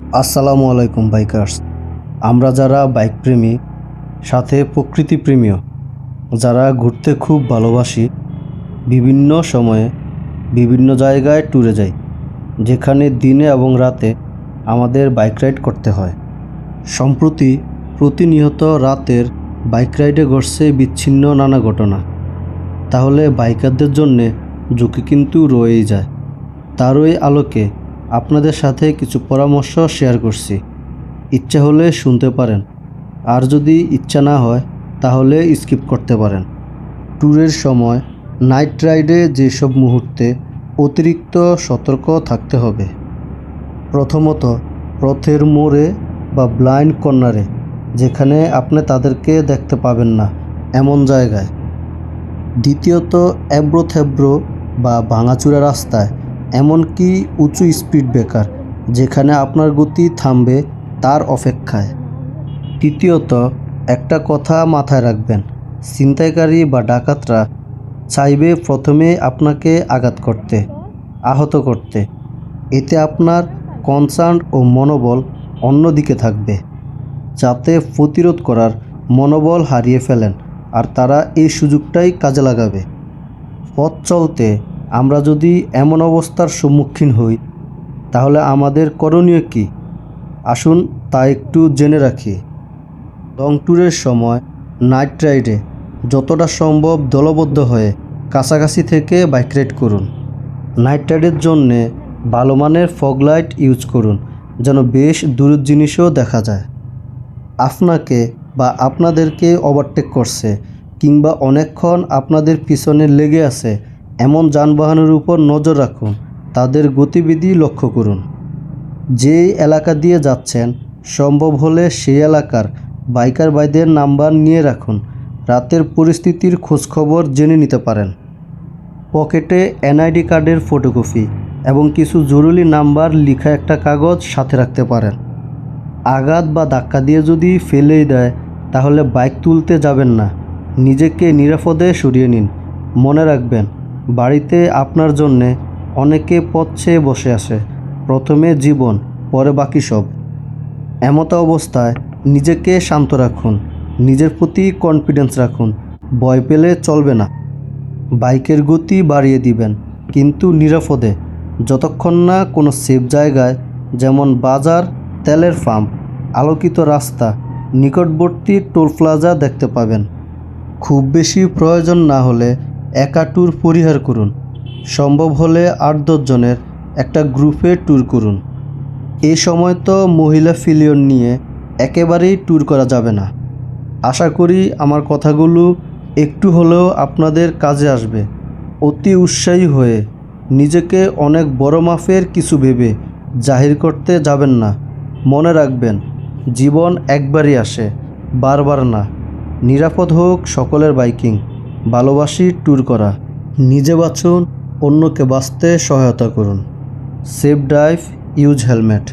আসসালামু আলাইকুম, বাইকার্স। আমরা যারা বাইক প্রেমী সাথে প্রকৃতি প্রেমীও যারা ঘুরতে খুব ভালোবাসি, বিভিন্ন সময়ে বিভিন্ন জায়গায় ট্যুরে যাই, যেখানে দিনে এবং রাতে আমাদের বাইক রাইড করতে হয়। সম্প্রতি প্রতিনিয়ত রাতের বাইক রাইডে ঘটছে বিচ্ছিন্ন নানা ঘটনা। তাহলে বাইকারদের জন্যে ঝুঁকি কিন্তু রয়েই যায়। তারই আলোকে আপনাদের সাথে কিছু পরামর্শ শেয়ার করছি। ইচ্ছা হলে শুনতে পারেন। আর যদি ইচ্ছা না হয়, তাহলে স্কিপ করতে পারেন। ট্যুরের সময়, নাইট রাইডে যেসব মুহূর্তে অতিরিক্ত সতর্ক থাকতে হবে। প্রথমত পথের মোড়ে বা ব্লাইন্ড কর্নারে, যেখানে আপনি তাদেরকে দেখতে পাবেন না, এমন জায়গায়। দ্বিতীয়ত অ্যাব্রো থ্যাব্রো বা ভাঙাচুরা রাস্তায় এমনকি উঁচু স্পিড ব্রেকার যেখানে আপনার গতি থামবে তার অপেক্ষায়। তৃতীয়ত, একটা কথা মাথায় রাখবেন, ছিনতাইকারী বা ডাকাতরা চাইবে প্রথমে আপনাকে আঘাত করতে, আহত করতে। এতে আপনার কনসার্ন ও মনোবল অন্যদিকে থাকবে, যাতে প্রতিরোধ করার মনোবল হারিয়ে ফেলেন, আর তারা এই সুযোগটাই কাজে লাগাবে। পথ চলতে আমরা যদি এমন অবস্থার সম্মুখীন হই, তাহলে আমাদের করণীয় কী? আসুন তা একটু জেনে রাখি। লং ট্যুরের সময় নাইট রাইডে যতটা সম্ভব দলবদ্ধ হয়ে কাছাকাছি থেকে বাইক রাইড করুন। নাইট রাইডের জন্যে ভালো মানের ফগ লাইট ইউজ করুন, যেন বেশ দূরের জিনিসও দেখা যায়। আপনাকে বা আপনাদেরকে ওভারটেক করছে, কিংবা অনেকক্ষণ আপনাদের পিছনে লেগে আছে এমন যানবাহনের উপর নজর রাখুন, তাদের গতিবিধি লক্ষ্য করুন। যে এলাকা দিয়ে যাচ্ছেন, সম্ভব হলে সেই এলাকার বাইকার ভাইদের নাম্বার নিয়ে রাখুন। রাতের পরিস্থিতির খোঁজখবর জেনে নিতে পারেন। পকেটে এনআইডি কার্ডের ফটোকপি এবং কিছু জরুরি নাম্বার লিখা একটা কাগজ সাথে রাখতে পারেন। আঘাত বা ধাক্কা দিয়ে যদি ফেলেই দেয়, তাহলে বাইক তুলতে যাবেন না। নিজেকে নিরাপদে সরিয়ে নিন। মনে রাখবেন বাড়িতে আপনার জন্যে অনেকে পথ চেয়ে বসে আসে প্রথমে জীবন, পরে বাকি সব। এমতো অবস্থায় নিজেকে শান্ত রাখুন। নিজের প্রতি কনফিডেন্স রাখুন। ভয় পেলে চলবে না। বাইকের গতি বাড়িয়ে দিবেন, কিন্তু নিরাপদে। যতক্ষণ না কোনো সেফ জায়গায়, যেমন বাজার, তেলের পাম্প আলোকিত রাস্তা, নিকটবর্তী টোল প্লাজা দেখতে পাবেন। খুব বেশি প্রয়োজন না হলে একা ট্যুর পরিহার করুন। সম্ভব হলে আট দশজনের একটা গ্রুপে ট্যুর করুন। এই সময় তো মহিলা ফিলিয়ন নিয়ে একেবারেই ট্যুর করা যাবে না। আশা করি আমার কথাগুলো একটু হলেও আপনাদের কাজে আসবে। অতি উৎসাহী হয়ে নিজেকে অনেক বড় মাফের কিছু ভেবে জাহির করতে যাবেন না। মনে রাখবেন, জীবন একবারই আসে, বারবার না। নিরাপদ হোক সকলের বাইকিং। ভালোবাসি ট্যুর করা। নিজে বাঁচুন অন্যকে বাঁচতে সহায়তা করুন। Safe drive use helmet.